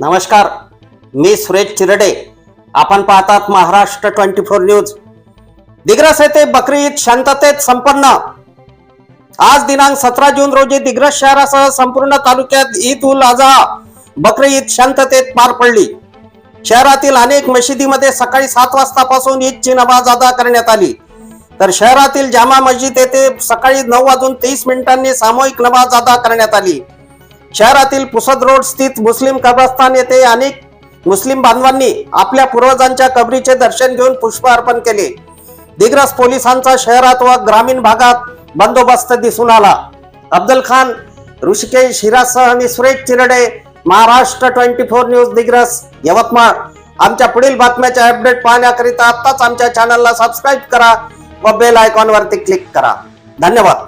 नमस्कार मी सुरेश चिरडे. आपण पाहतात Maharashtra twenty four news. Digras येथे बकरी ईद शांततेत संपन्न. आज दिनांक सतरा जून रोजी दिग्रस शहरासह संपूर्ण तालुक्यात ईद उल अजहा बकरी ईद शांततेत पार पडली. शहरातील अनेक मशिदीमध्ये सकाळी सात वाजतापासून ईदची नमाज अदा करण्यात आली. तर शहरातील जामा मस्जिद येथे सकाळी नऊ वाजून तेवीस मिनिटांनी सामूहिक नमाज अदा करण्यात आली. शहरातील पुसद रोड स्थित मुस्लिम कब्रस्तान येथे अनेक मुस्लिम बांधवांनी आपल्या पूर्वजांच्या कबरीचे दर्शन घेऊन पुष्प अर्पण केले. दिग्रस पोलिसांचा शहरात व ग्रामीण भागात बंदोबस्त दिसून आला. अब्दुल खान ऋषिकेश हिरासह आणि Suresh Chirde Maharashtra twenty four news Digras Yavatmal. आमच्या पुढील बातम्याचे अपडेट पाहण्याकरिता आत्ताच आमच्या चॅनलला सबस्क्राईब करा व बेल आयकॉनवरती क्लिक करा. धन्यवाद.